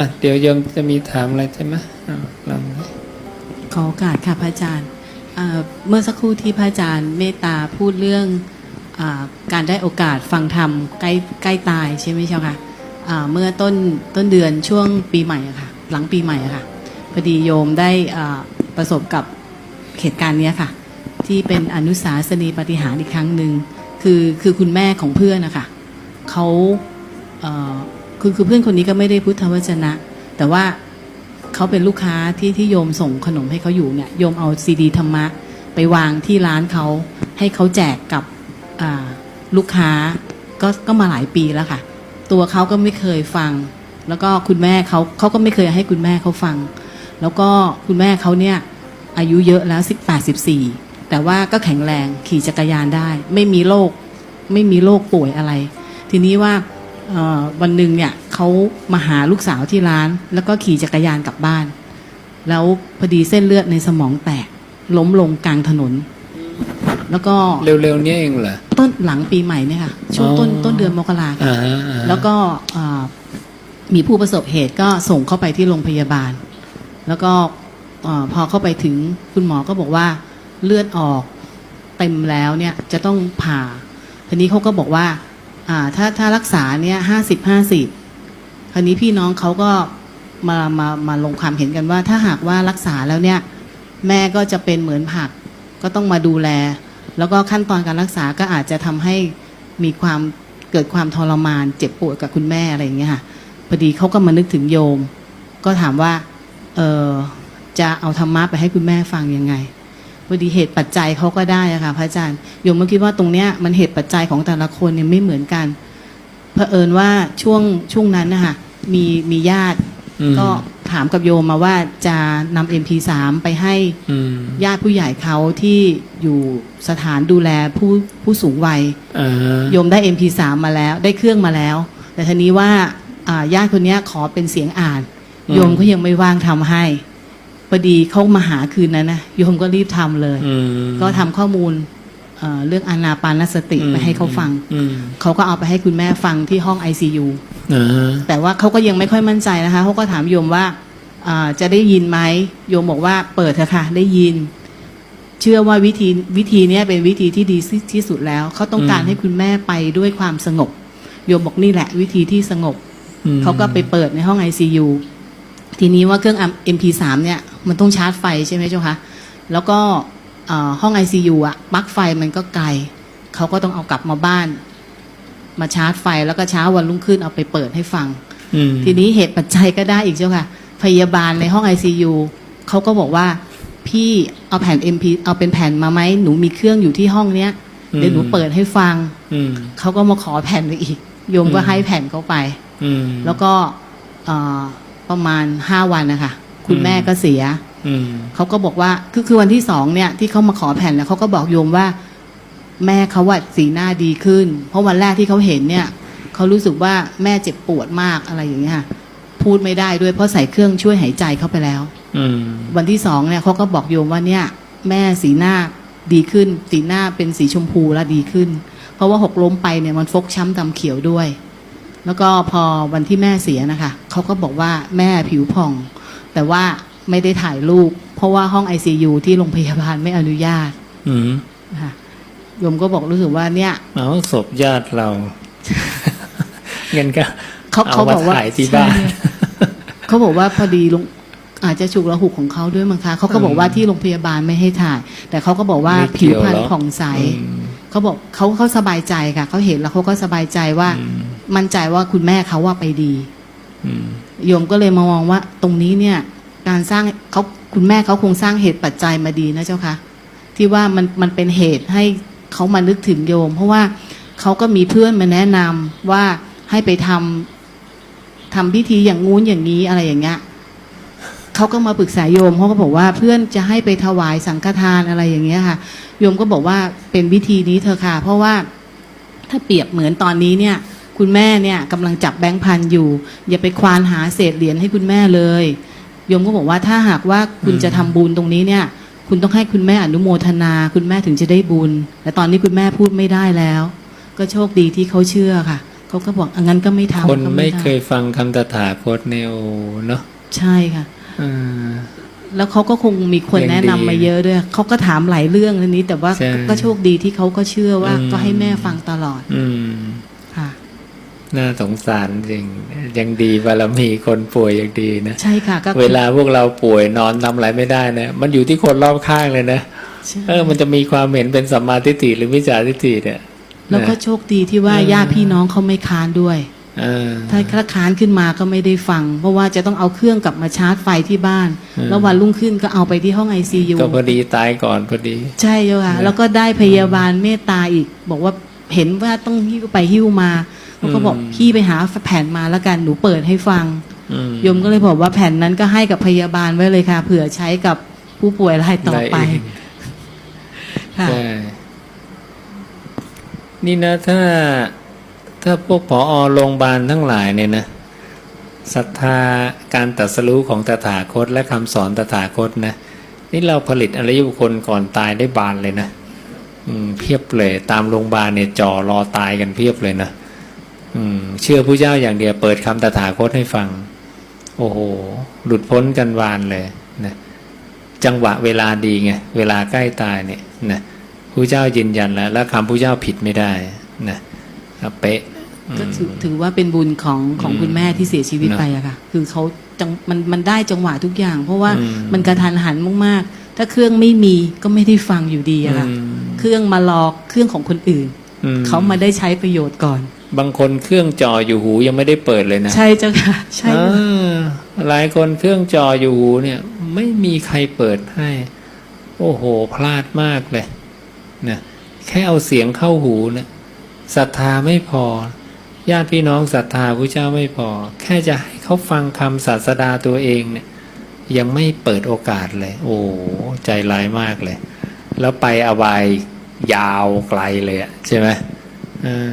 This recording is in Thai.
อะเดี๋ยวโยมจะมีถามอะไรใช่ไหมอ้าลองขอโอกาสค่ะพระอาจารย์เมื่อสักครู่ที่พระอาจารย์เมตตาพูดเรื่องอการได้โอกาสฟังธรรมใกล้ใกล้ตายใช่ไหมเจ้าค่ะเมื่อต้นต้นเดือนช่วงปีใหม่ค่ะ หลังปีใหม่ค่ะพอดีโยมได้ประสบกับเหตุการณ์นี้ค่ะ ที่เป็นอนุสาสนีปฏิหารอีกครั้งหนึ่งคือคือคุณแม่ของเพื่อนนะคะเขาเคือคือเพื่อนคนนี้ก็ไม่ได้พุทธวจนะ แต่ว่าเขาเป็นลูกค้าที่ที่โยมส่งขนมให้เขาอยู่เนี่ยโยมเอาซีดีธรรมะ ไปวางที่ร้านเขาให้เขาแจกกับลูกค้าก็ก็มาหลายปีแล้วค่ะ ตัวเขาก็ไม่เคยฟัง แล้วก็คุณแม่เขาเขาก็ไม่เคยให้คุณแม่เขาฟัง แล้วก็คุณแม่เขาเนี่ยอายุเยอะแล้วสิบแปดสิบสี่แต่ว่าก็แข็งแรงขี่จักรยานได้ ไม่มีโรคไม่มีโรคป่วยอะไร ทีนี้ว่า วันหนึ่งเนี่ยเขามาหาลูกสาวที่ร้าน แล้วก็ขี่จักรยานกลับบ้าน แล้วพอดีเส้นเลือดในสมองแตก ล้มลงกลางถนน แล้วก็เร็วๆเนี้เองเหรอต้นหลังปีใหม่เนี่ยค่ะช่วงต้นอ๋อต้นเดือนมกราค่ะอ่าอ่าแล้วก็อ่ามีผู้ประสบเหตุก็ส่งเข้าไปที่โรงพยาบาล แล้วก็อาพอเข้าไปถึงคุณหมอก็บอกว่าเลือดออกเต็มแล้วเนี่ยจะต้องผ่าทีนี้เขาก็บอกว่า อ่าถ้าถ้ารักษาเนี่ยห้าสิบห้าสิบคราวนี้พี่น้องเขาก็มามามาลงความเห็นกันว่า ถ้าหากว่ารักษาแล้วเนี่ย แม่ก็จะเป็นเหมือนผัก ก็ต้องมาดูแล แล้วก็ขั้นตอนการรักษาก็อาจจะทำให้มีความเกิดความทรมานเจ็บปวดกับคุณแม่อะไรอย่างเงี้ยค่ะพอดีเขาก็มานึกถึงโยม ก็ถามว่าเออจะเอาธรรมะไปให้คุณแม่ฟังยังไง พอดีเหตุปัจจัยเขาก็ได้อะค่ะ พระอาจารย์โยมก็คิดว่าตรงเนี้ยมันเหตุปัจจัยของแต่ละคนเนี่ยไม่เหมือนกันเผอิญว่าช่วงช่วงนั้นนะคะมีมีญาติอืมก็ถามกับโยมมาว่าจะนำ MP3 ไปให้อืมญาติผู้ใหญ่เขาที่อยู่สถานดูแลผู้ผู้สูงวัยอ่าโยมได้ MP3 มาแล้ว ได้เครื่องมาแล้ว แต่ทีนี้ว่าอ่าญาติคนเนี้ยขอเป็นเสียงอ่าน โยมก็ยังไม่ว่างทำให้ พอดีเขามาหาคืนนั้นนะโยมก็รีบทำเลยอืมก็ทำข้อมูลเอ่อเรื่องอานาปานสติไปให้เขาฟังอืมเขาก็เอาไปให้คุณแม่ฟังที่ห้อง ICU อ่าแต่ว่าเขาก็ยังไม่ค่อยมั่นใจนะคะเขาก็ถามโยมว่าอ่าจะได้ยินไหมโยมบอกว่าเปิดเถอะค่ะ ได้ยิน เชื่อว่าวิธีวิธีเนี้ยเป็นวิธีที่ดีที่สุดแล้ว เขาต้องการให้คุณแม่ไปด้วยความสงบ โยมบอกนี่แหละ วิธีที่สงบอืมเขาก็ไปเปิดในห้อง ICU ทีนี้ว่าเครื่อง MP3 เนี่ย มันต้องชาร์จไฟใช่ไหมเจ้าคะแล้วก็เอ่อห้อง ICU อะปลั๊กไฟมันก็ไกลเขาก็ต้องเอากลับมาบ้าน มาชาร์จไฟแล้วก็เช้าวันรุ่งขึ้นเอาไปเปิดให้ฟังอืมทีนี้เหตุปัจจัยก็ได้อีกเจ้าค่ะ พยาบาลในห้อง ICU เขาก็บอกว่าพี่เอาแผ่น MP เอาเป็นแผ่นมาไหมหนูมีเครื่องอยู่ที่ห้องเนี้ยเดี๋ยวหนูเปิดให้ฟังอืมเขาก็มาขอแผ่นไปอีก โยมก็อืมให้แผ่นเขาไปอืมแล้วก็เอ่อประมาณห้าวันนะคะ คุณอืมแม่ก็เสียอืมเขาก็บอกว่าคือคือวันที่สองเนี่ย ที่เขามาขอแผ่นเนี่ยเขาก็บอกโยมว่า แม่เขาว่าสีหน้าดีขึ้น เพราะวันแรกที่เขาเห็นเนี่ยเขารู้สึกว่าแม่เจ็บปวดมากอะไรอย่างเงี้ยค่ะพูดไม่ได้ด้วยเพราะใส่เครื่องช่วยหายใจเข้าไปแล้วอืมวันที่สองเนี่ยเขาก็บอกโยมว่าเนี่ย แม่สีหน้าดีขึ้น สีหน้าเป็นสีชมพูแล้วดีขึ้น เพราะว่าหกล้มไปเนี่ยมันฟกช้ำดำเขียวด้วย แล้วก็พอวันที่แม่เสียนะคะเขาก็บอกว่าแม่ผิวผ่อง แต่ว่าไม่ได้ถ่ายรูปเพราะว่าห้อง ICU ที่โรงพยาบาลไม่อนุญาต อืมนะคะโยมก็บอกรู้สึกว่าเนี่ยเอาศพญาติเราเงินก็เขาเอาเขามาบอกว่าถ่ายที่บ้านใช่เขาบอกว่าพอดีลงอาจจะฉุกระหุกของเขาด้วยมั้งคะเขาก็บอกว่าที่โรงพยาบาลไม่ให้ถ่าย แต่เขาก็บอกว่าไม่ผิเกี่วยวพรรณหรอผ่องใสอืมเขาบอกเขาเขาสบายใจค่ะเขาเห็นแล้วเขาก็สบายใจว่าอืมมั่นใจว่าคุณแม่เขาว่าไปดีอืม โยมก็เลยมามองว่า ตรงนี้เนี่ย การสร้างเขาคุณแม่เขาคงสร้างเหตุปัจจัยมาดีนะเจ้าค่ะ ที่ว่ามันมันเป็นเหตุให้เขามานึกถึงโยม เพราะว่าเขาก็มีเพื่อนมาแนะนำว่าให้ไปทำทำพิธีอย่างงู้นอย่างนี้อะไรอย่างเงี้ยเขาก็มาปรึกษาโยมเขาก็บอกว่าเพื่อนจะให้ไปถวายสังฆทานอะไรอย่างเงี้ยค่ะ โยมก็บอกว่าเป็นวิธีนี้เธอค่ะ เพราะว่าถ้าเปรียบเหมือนตอนนี้เนี่ย คุณแม่เนี่ยกำลังจับแบงค์พันอยู่ อย่าไปควานหาเศษเหรียญให้คุณแม่เลยโยมก็บอกว่าถ้าหากว่าคุณอืมจะทำบุญตรงนี้เนี่ย คุณต้องให้คุณแม่อนุโมทนา คุณแม่ถึงจะได้บุญ แต่ตอนนี้คุณแม่พูดไม่ได้แล้ว ก็โชคดีที่เขาเชื่อค่ะเขาก็บอกอังั้นก็ไม่ทำคนก็ไม่ทำเคยฟังคำตถาคตเนี่ยโอ้เนาะใช่ค่ะอ่าแล้วเขาก็คงมีคนยังแนะนำดีมาเยอะด้วยเขาก็ถามหลายเรื่องอันนี้ แต่ว่าใช่ก็โชคดีที่เขาก็เชื่อว่าอืมก็ให้แม่ฟังตลอด อืมค่ะ น่าสงสารจริงยังดีบารมีคนป่วยยังดีนะใช่ค่ะก็เวลาพวกเราป่วยนอนทำอะไรไม่ได้นะมันอยู่ที่คนรอบข้างเลยนะใช่เออมันจะมีความเห็นเป็นสัมมาทิฏฐิหรือมิจฉาทิฏฐิเนี่ยแล้วก็นะโชคดีที่ว่าอืมญาติพี่น้องเขาไม่ค้านด้วยเออถ้าถ้าค้านขึ้นมาก็ไม่ได้ฟัง เพราะว่าจะต้องเอาเครื่องกลับมาชาร์จไฟที่บ้านอืมแล้ววันรุ่งขึ้นก็เอาไปที่ห้องไอซียูก็พอดีตายก่อนพอดี ใช่เจ้าค่ะนะแล้วก็ได้พยาบาลเมตตาอีก บอกว่าเห็นว่าต้องหิ้วไปหิ้วมา แล้วก็บอกอืมพี่ไปหาแผ่นมาแล้วกันหนูเปิดให้ฟังอืมโยมก็เลยบอกว่าแผ่นนั้นก็ให้กับพยาบาลไว้เลยค่ะ เผื่อใช้กับผู้ป่วยรายต่อไปด้เงค่ะใช่นี่นะถ้าถ้าพวกผอโรงพยาบาลทั้งหลายเนี่ยนะศรัทธาการตรัสรู้ของตถาคต และคำสอนตถาคตนะนี่เราผลิตอริยบุคคลก่อนตายได้บานเลยนะอืมเพียบเลย ตามโรงพยาบาลเนี่ยจ่อรอตายกันเพียบเลยนะ อืม เชื่อผู้เจ้าอย่างเดียว เปิดคำตถาคตให้ฟัง โอ้โห หลุดพ้นกันวานเลยนะจังหวะเวลาดีไงเวลาใกล้ตายเนี่ยนะพระเจ้ายืนยันแล้ว แล้วคำพระเจ้าผิดไม่ได้นะครับเป๊ะอืมก็ถือถือว่าเป็นบุญของของอืมคุณแม่ที่เสียชีวิตนะไปอะค่ะ คือเขาจังมันมันได้จังหวะทุกอย่าง เพราะว่าอืมมันกระทันหันมากๆ ถ้าเครื่องไม่มีก็ไม่ได้ฟังอยู่ดีอะค่ะอืมเครื่องมาลอกเครื่องของคนอื่นอืเขามาได้ใช้ประโยชน์ก่อน บางคนเครื่องจออยู่หูยังไม่ได้เปิดเลยนะใช่เจ้าค่ะ ใช่ อ่าหลายคนเครื่องจออยู่หูเนี่ย ไม่มีใครเปิดให้ โอ้โห พลาดมากเลยนะแค่เอาเสียงเข้าหูเนี่ยศรัทธาไม่พอ ญาติพี่น้องศรัทธาพระเจ้าไม่พอ แค่จะให้เขาฟังคำศาสดาตัวเองเนี่ย ยังไม่เปิดโอกาสเลย โอ้ใจร้ายมากเลย แล้วไปอบายยาวไกลเลยอะใช่ไหมเออ